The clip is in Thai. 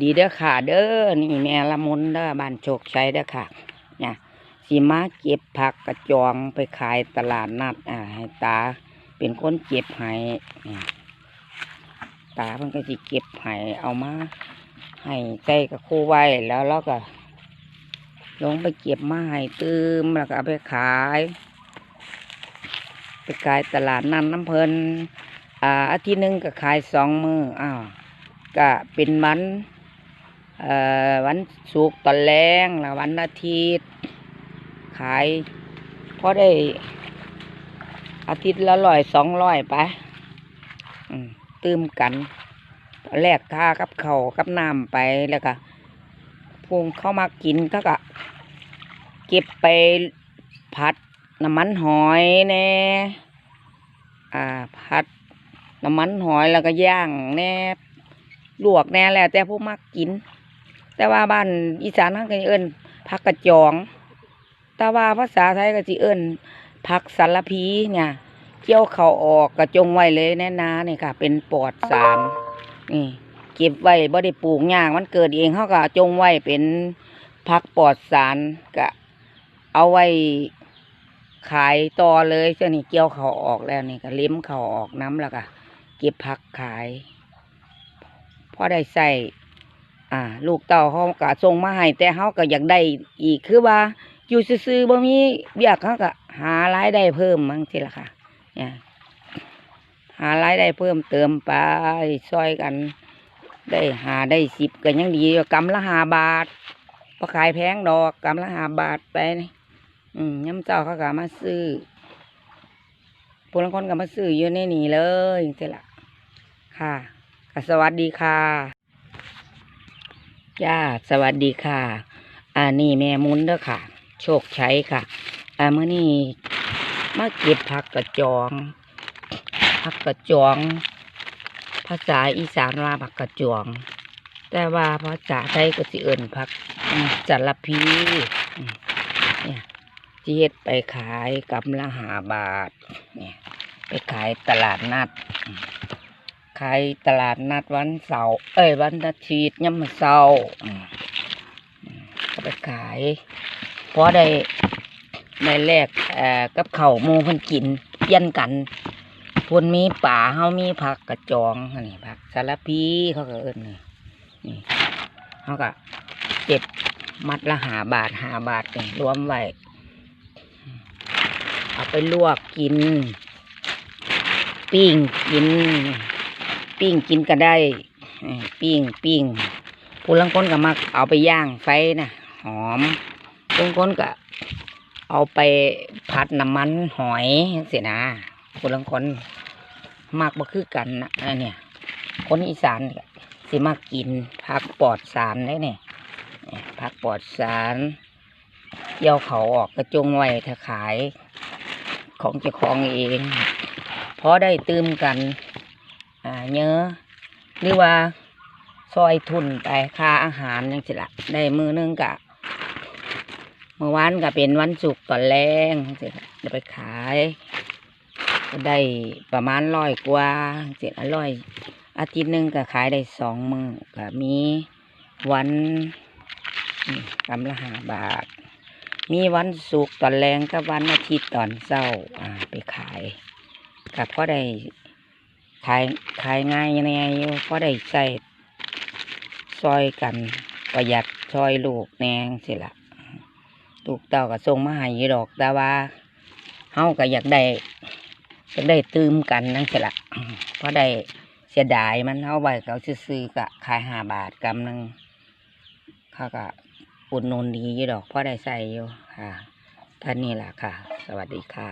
ดีเด้อค่ะ เด้อนี่แม่ละมุนเด้อบ้านโชคชัยเด้อค่ะ เนี่ยสีมาเก็บผักกระจองไปขายตลาดนัดอ่าให้ตา เป็นคนเก็บให้เนี่ยตาเพิ่นก็สิเก็บให้เอามา ให้ใส่กับคู่ไว้แล้วเราก็ ลงไปเก็บมาให้ตืมแล้วก็เอาไปขาย ไปขายตลาดนัดน้ำเพลินอ่าอาทิตย์หนึ่งก็ขายสองมืออ้าว ก็เป็นวันเอ่อวันศุกร์ตอนแรงแล้ววันอาทิตย์ ขายพอได้ อาทิตย์ละร้อยสองร้อยไปตื้มกันตอนแรกค่ากับเขากับน้ำไปแล้วก็พุงเข้ามากินก็ก็เก็บไปผัดน้ำมันหอยแน่อ่าผัดน้ำมันหอยแล้วก็ย่างแน่ ลวกแน่แหละแต่ผู้มักกิน แต่ว่าบ้านอีสานเขาก็สิเอิ้นผักกระจอง แต่ว่าภาษาไทยก็สิเอิ้นผักสารพีเนี่ยเกี่ยวเขาออกกระจงไว้เลยแน่นาเนี่ยค่ะ เป็นปลอดสารนี่เก็บไว้บ่ได้ปลูกยากมันเกิดเองเขาก็จงไว้เป็นผักปลอดสารก็เอาไว้ขายต่อเลยเจ้านี่เกี่ยวเขาออกแล้วนี่ก็เล็มเขาออกน้ำแล้วก็เก็บผักขาย พอได้ใส่อ่า ลูกเต่าเขาก็ส่งมาให้แต่เขาก็อยากได้อีกคือว่า อยู่ซื่อๆบ่มีเบียกเขาก็หารายได้เพิ่มมั้งทีละค่ะ เนี่ยหารายได้เพิ่มเติมไปซอยกัน ได้หาได้สิบก็ยังดีอยู่กำละหาบาทพอขายแพงดอกกำละหาบาทไปอืมย้ำเจ้าเขาก็มาซื้อพวกละคนก็มาซื้ออยู่ในนี่เลยทีละค่ะ สวัสดีค่ะจ้าสวัสดีค่ะอ่านี่แม่มุนเด้อค่ะ โชคชัยค่ะอ่าเมื่อนี้มาเก็บผักกระจองผักกระจอง ภาษาอีสานว่าผักกระจอง แต่ว่าภาษาไทยก็สิเอิ้นผักจัลพีเนี่ยที่เฮ็ดไปขายกำละหาบาทเนี่ยไปขายตลาดนัด ขายตลาดนัดวันเสาร์เอ้ยวันอาทิตย์ย่ำมื้อเสาร์อืมอืมก็ไปขายเพอได้ได้แลกเอ่อกับเข้าวหมูเพิ่นกินเปลี่ยนกันพนมีป่าเฮามีผักกระจองนี่ผักสารพีเขาก็เอิ้นนี่นี่เฮาก็เก็บมัดละหาบาทหาบาทนี่รวมไว้เอาไปลวกกิน ปิ้งกิน ปิ้งกินก็ได้ปิ้งปิ้งผู้ลังคนก็มักเอาไปย่างไฟนะหอมบางคนก็เอาไปผัดน้ำมันหอยเสียนะผู้ลังคนมักบ่คือกันนะอันเนี่ย คนอีสานสิมักกินผักปลอดสารได้เนี่ยผักปลอดสารเกี่ยวเขาออกกระจงไว้ถ้าขายของเจ้าของเองพอได้ตืมกัน อ่าเยอหรือว่าซอยทุนไปค่าอาหารยังสิละได้มือหนึงกะเมื่อวานก็เป็นวันศุกร์ตอนแรงสิละจะไปขายก็ได้ประมาณร้อยกว่าเจ็ดร้อยอาทิตย์หนึ่งก็ขายได้สองมือก็มีวันกำละห้าบาท มีวันศุกร์ตอนแรงกับวันอาทิตย์ตอนเช้าอ่าไปขายก็พอได้ ขายขายง่ายยังไงอยู่เพราะได้ใส่ซอยกันประหยัดซอยลูกแนงสิละลูกเต่าก็ส่งมาให้อยู่ดอกแต่ว่าเฮาก็อยากได้อยากได้ตืมกันนั่นสิละเพราะได้เสียดายมันเฮาไว้เขาซื้อๆก็ขายห้าบาทกำหนึ่งเขาก็อุดหนุนดีอยู่ดอกเพราะได้ใส่อยู่ค่ะท่านนี้ล่ะค่ะ สวัสดีค่ะ